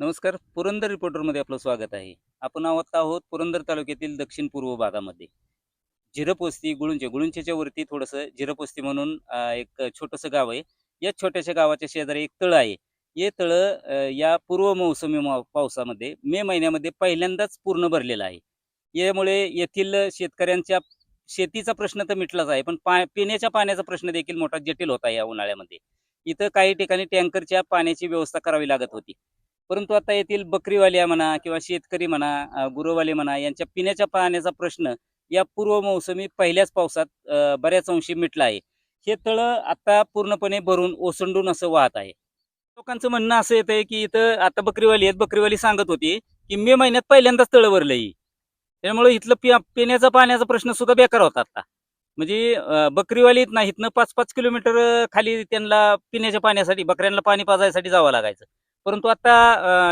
नमस्कार पुरंदर रिपोर्टरमध्ये आपलं स्वागत आहे. आपण आहोत आहोत पुरंदर तालुक्यातील दक्षिण पूर्व भागामध्ये. झिरपोस्ती गुळुंचे. गुळुंचेच्या वरती थोडंसं झिरपोस्ती म्हणून एक छोटंसं गाव आहे. या छोट्याशा गावाच्या शेजारी एक तळ आहे. हे तळं या पूर्व मौसमी पावसामध्ये मे महिन्यामध्ये पहिल्यांदाच पूर्ण भरलेलं आहे. यामुळे येथील शेतकऱ्यांच्या शेतीचा प्रश्न तर मिटलाच आहे पण पा पिण्याच्या पाण्याचा प्रश्न देखील मोठा जटिल होता या उन्हाळ्यामध्ये. इथं काही ठिकाणी टँकरच्या पाण्याची व्यवस्था करावी लागत होती. परंतु आता येथील बकरीवाल्या म्हणा किंवा शेतकरी म्हणा गुरुवाले म्हणा यांच्या पिण्याच्या पाण्याचा प्रश्न या पूर्व मोसमी पहिल्याच पावसात बऱ्याच अंशी मिटला आहे. हे तळं आता पूर्णपणे भरून ओसंडून असं वाहत आहे. लोकांचं म्हणणं असं येत आहे की इथं आता बकरीवाली आहेत बकरीवाली सांगत होती की मे महिन्यात पहिल्यांदाच तळं भरलं त्यामुळे इथलं पि- पिण्याचा पाण्याचा प्रश्न सुद्धा बेकार होता आता. म्हणजे बकरीवाली ना इथनं पाच पाच किलोमीटर खाली त्यांना पिण्याच्या पाण्यासाठी बकऱ्यांना पाणी पाजायसाठी जावं लागायचं. परंतु आता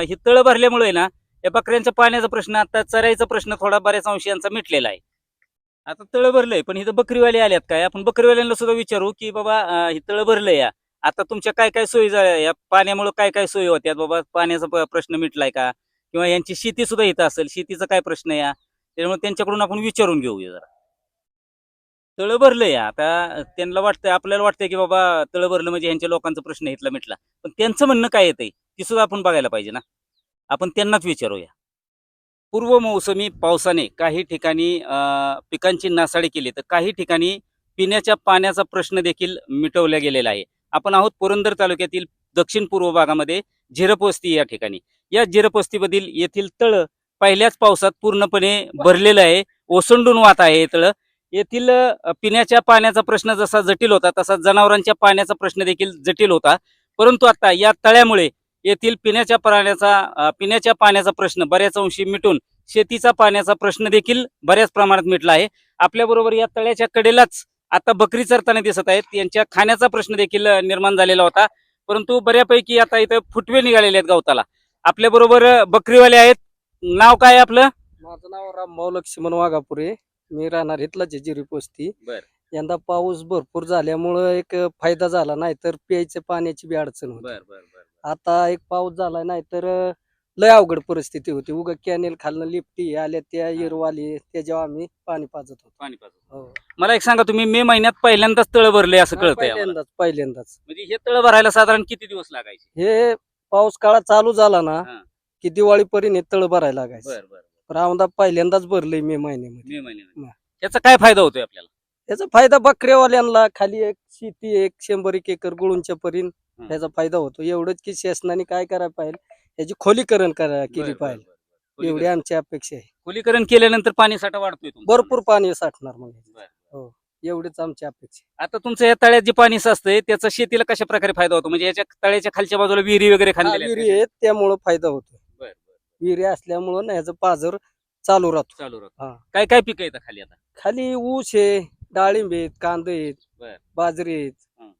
हे तळ भरल्यामुळे ना या बकऱ्यांच्या पाण्याचा प्रश्न आता चरायचा प्रश्न थोडा बऱ्याच अंशांचा यांचा मिटलेला आहे. आता तळ भरलंय पण इथं बकरीवाले आल्यात काय? आपण बकरीवाल्यांना सुद्धा विचारू की बाबा हे तळ भरलंय या. आता तुमच्या काय काय सोयी झाल्या? या पाण्यामुळे काय काय सोयी होत्या बाबा? पाण्याचा प्रश्न मिटलाय का? किंवा यांची शेती सुद्धा इथं असेल शेतीचा काय प्रश्न या? त्यामुळे त्यांच्याकडून आपण विचारून घेऊया जरा. तळं भरलंय. या आता त्यांना वाटतंय आपल्याला वाटतंय की बाबा तळं भरलं म्हणजे यांच्या लोकांचा प्रश्न इथला मिटला. पण त्यांचं म्हणणं काय येतंय? ती सुद्धा आपण बघायला पाहिजे ना. आपण त्यांनाच विचारूया. पूर्व मोसमी पावसाने काही ठिकाणी अं, पिकांची नासाडी केली तर काही ठिकाणी पिण्याच्या पाण्याचा प्रश्न देखील मिटवला गेलेला आहे. आपण आहोत पुरंदर तालुक्यातील दक्षिण पूर्व भागामध्ये झिरपवस्ती या ठिकाणी. या झिरपवस्तीमधील येथील तळ पहिल्याच पावसात पूर्णपणे भरलेलं आहे. ओसंडून वाहत आहे हे तळं. येथील पिण्याच्या पाण्याचा प्रश्न जसा जटिल होता तसा जनावरांच्या पाण्याचा प्रश्न देखील जटिल होता. परंतु आता या तळ्यामुळे येथील पिण्याच्या पाण्याचा पिण्याच्या पाण्याचा प्रश्न बऱ्याच अंशी मिटून शेतीचा पाण्याचा प्रश्न देखील बऱ्याच प्रमाणात मिटला आहे. आपल्याबरोबर या तळ्याच्या कडेलाच आता बकरी चरताना दिसत आहेत. यांच्या खाण्याचा प्रश्न देखील निर्माण झालेला होता. परंतु बऱ्यापैकी आता इथं फुटवे निघालेले आहेत गवताला. आपल्याबरोबर बकरीवाले आहेत. नाव काय आहे आपलं? माझं नाव रामभाऊ लक्ष्मण वाघापुरे. मी राहणार इथलाच आहे जिरी पोस्ती. बर. यंदा पाऊस भरपूर झाल्यामुळं एक फायदा झाला नाही तर प्यायच्या पाण्याची बी अडचण होती. बर बर बर आता एक पाऊस झाला नाही तर लय अवघड परिस्थिती होती. उगा कॅनेल खालनं लिफ्टी आल्या त्या इरवाली त्याच्यावर आम्ही पाणी पाजत होतो. पाणी पाजून हो. मला एक सांगा तुम्ही मे महिन्यात पहिल्यांदाच तळ भरले असं कळतंय आम्हाला. पहिल्यांदाच पहिल्यांदाच. म्हणजे हे तळ भरायला साधारण किती दिवस लागायचे? हे पाऊस काळा चालू झाला ना हा. की दिवाळीपर्यंत हे तळ भरायला लागायचं. बर बर. पण पहिल्यांदाच भरलंय मे महिन्यामध्ये मे महिन्यामध्ये हा. याचा काय फायदा होतोय आपल्याला याचा फायदा बकऱ्यावाल्यांना खाली एक शेती एक शंभर एक एकर गुळूंच्या परीन हं. याचा फायदा होतो एवढंच की शासनाने काय करायला पाहिजे याची खोलीकरण करा केली बर, बर, पाहिजे बर. एवढी खोलीकरण- आमची अपेक्षा आहे खोलीकरण केल्यानंतर पाणी साठा वाढतोय तुमचा. भरपूर पाणी साठणार मग बर. हो एवढीच आमची अपेक्षा आहे. आता तुमचं या तळ्यात जे पाणी साचतंय त्याचा शेतीला कशा प्रकारे फायदा होतो म्हणजे याच्या तळ्याच्या खालच्या बाजूला विहिरी वगैरे हा, खाल्लेल्या विहिरी आहेत त्यामुळं फायदा होतो. विहिरी असल्यामुळं ना याचं पाजर चालू राहतो. चालू राहतो. हा. काय काय पिकं येतं खाली आता? खाली ऊस आहे डाळिंब आहेत कांदे आहेत बर. बाजरी आहेत. हं.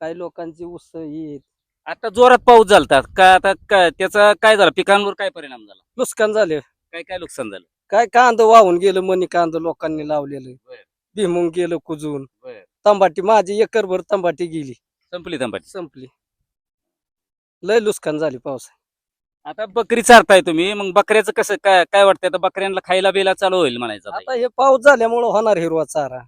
काही लोकांची ऊस आहेत. आता जोरात पाऊस झालता का आता का- त्याचा काय झाला? पिकांवर काय परिणाम झाला? नुकसान झाले. काय काय नुकसान झालं? काय कांद वाहून गेलं मनी कांद लोकांनी लावलेलं. बर. भिमून गेलं कुजून. बर. तंबाटी माझी एकरभर तंबाटी गेली. संपली तंबाटी. संपली. लय नुकसान झाली पाऊस आता बकरी चारताय तुम्ही मग बकऱ्याचं कसं काय काय वाटतंय आता बकऱ्यांना खायला बिला चालू होईल म्हणायचं आता. आता हे पाऊस झाल्यामुळे होणार हिरवा चारा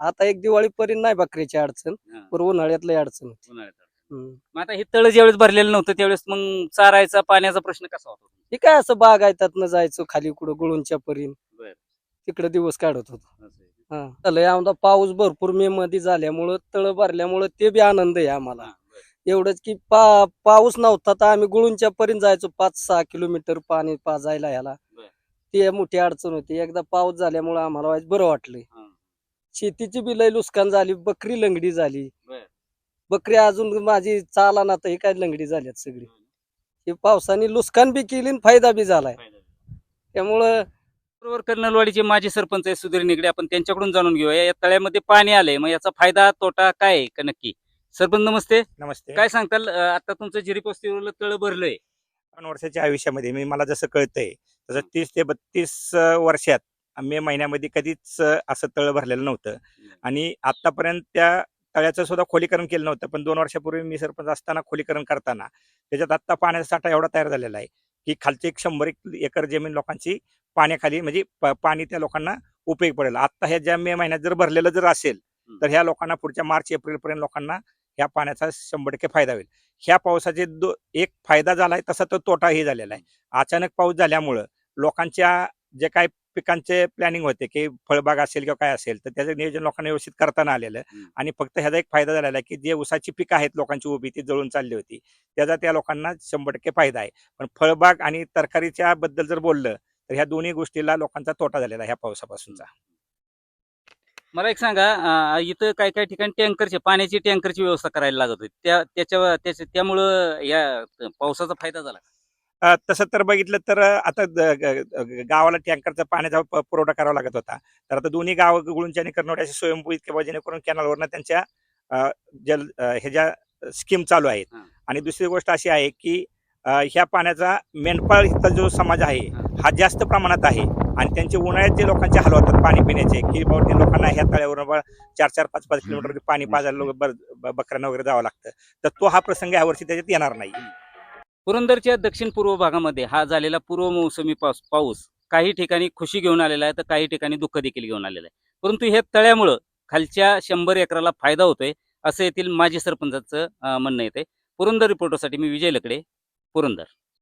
आता एक दिवाळी पर्यंत नाही बकरीची अडचण हा, पण उन्हाळ्यात लय अडचण होती. उन्हाळ्यात. हम्म. मग आता हे तळ ज्यावेळेस भरलेलं नव्हतं त्यावेळेस मग चारायचा पाण्याचा प्रश्न कसा होता हे काय असं बागायतात न जायचो खाली कुठं गुळूंच्या परीन बर. तिकडे दिवस काढत होतो आहे. हा झालंय आमदा पाऊस भरपूर मे मध्ये झाल्यामुळं तळ भरल्यामुळं ते बी आनंद आहे आम्हाला हा. एवढंच की पा पाऊस नव्हता तर आम्ही गुळूंच्या पर्यंत जायचो पाच सहा किलोमीटर पाणी पाजायला ह्याला. ते मोठी अडचण होती. एकदा पाऊस झाल्यामुळे आम्हाला वाईट बरं वाटलं. शेतीची बी लय नुकसान झाली बकरी लंगडी झाली. बकरी अजून माझी चाला ना तर हे काय लंगडी झाल्यात सगळी. हे पावसाने नुकसान बी केली फायदा बी झालाय. त्यामुळं बरोबर कर्नलवाडीचे माजी सरपंच आहे सुधीर निगडे. आपण त्यांच्याकडून जाणून घेऊया. या तळ्यामध्ये पाणी आलंय. मग याचा फायदा तोटा काय का नक्की? सरपंच नमस्ते. नमस्ते. काय सांगताल अं, आता तुमचं जिरी पस्तीवर तळ भरलंय. दोन वर्षाच्या आयुष्यामध्ये मी मला जसं कळतंय तसं तीस ते बत्तीस अं, वर्षात मे महिन्यामध्ये कधीच अं, असं तळ भरलेलं नव्हतं. आणि आतापर्यंत त्या तळ्याचं सुद्धा खोलीकरण केलं नव्हतं पण दोन वर्षापूर्वी मी सरपंच असताना खोलीकरण करताना त्याच्यात आत्ता पाण्याचा साठा एवढा तयार झालेला आहे की खालचे एक शंभर एक एकर जमीन लोकांची पाण्याखाली म्हणजे प- पाणी त्या लोकांना उपयोग पडेल. आता ह्या ज्या मे महिन्यात जर भरलेलं जर असेल तर ह्या लोकांना पुढच्या मार्च एप्रिल पर्यंत लोकांना ह्या पाण्याचा शंभर टक्के फायदा होईल. ह्या पावसाचे दो एक फायदा झालाय तसा तो तोटाही झालेला आहे. अचानक पाऊस झाल्यामुळं लोकांच्या जे काय पिकांचे प्लॅनिंग होते की फळबाग असेल किंवा काय असेल तर त्याचं नियोजन लोकांना व्यवस्थित करताना आलेलं. आहे. आणि फक्त ह्याचा एक फायदा झालेला आहे की जे ऊसाची पिकं आहेत लोकांची उभी ती जळून चालली होती त्याचा त्या लोकांना शंभर टक्के फायदा आहे. पण फळबाग आणि तरकारीच्या बद्दल जर बोललं तर ह्या दोन्ही गोष्टीला लोकांचा तोटा झालेला आहे ह्या पावसापासूनचा. मला एक सांगा अं, इथं काय काय ठिकाणी टँकरचे पाण्याची टँकरची व्यवस्था करायला लागत होती. त्या त्याच्या त्याच्या त्यामुळं या पावसाचा फायदा झाला अ, तसं तर बघितलं तर अ, आता ग- ग- ग- गावाला टँकरचा पाण्याचा प- पुरवठा करावा लागत होता. तर आता दोन्ही गाव गुळूंच्या आणि करनोड असे स्वयंभूत किंवा जेणेकरून कॅनलवरनं त्यांच्या अ, जल अ, ह्याच्या स्कीम चालू आहेत. हा. आणि दुसरी गोष्ट अशी आहे की अ, ह्या पाण्याचा मेंढपाळ इथला जो समाज आहे हा जास्त प्रमाणात आहे. आणि त्यांचे उन्हाळ्यात जे लोकांचे हाल होतात पाणी पिण्याचे की बाबा लोकांना ह्या तळ्यावरून चार चार पाच पाच किलोमीटर पाणी पाजायला लोक बकऱ्यांना वगैरे जावं लागतं. तर तो हा प्रसंग यावर्षी त्याच्यात येणार नाही. पुरंदरच्या दक्षिण पूर्व भागामध्ये हा झालेला पूर्व मोसमी पाऊस पाऊस काही ठिकाणी खुशी घेऊन आलेला आहे तर काही ठिकाणी दुःख देखील घेऊन आलेलं आहे. परंतु हे तळ्यामुळं खालच्या शंभर एकराला फायदा होतोय असं येथील माजी सरपंचाचं म्हणणं येते पुरंदर रिपोर्टरसाठी मी विजय लकडे पुरंदर.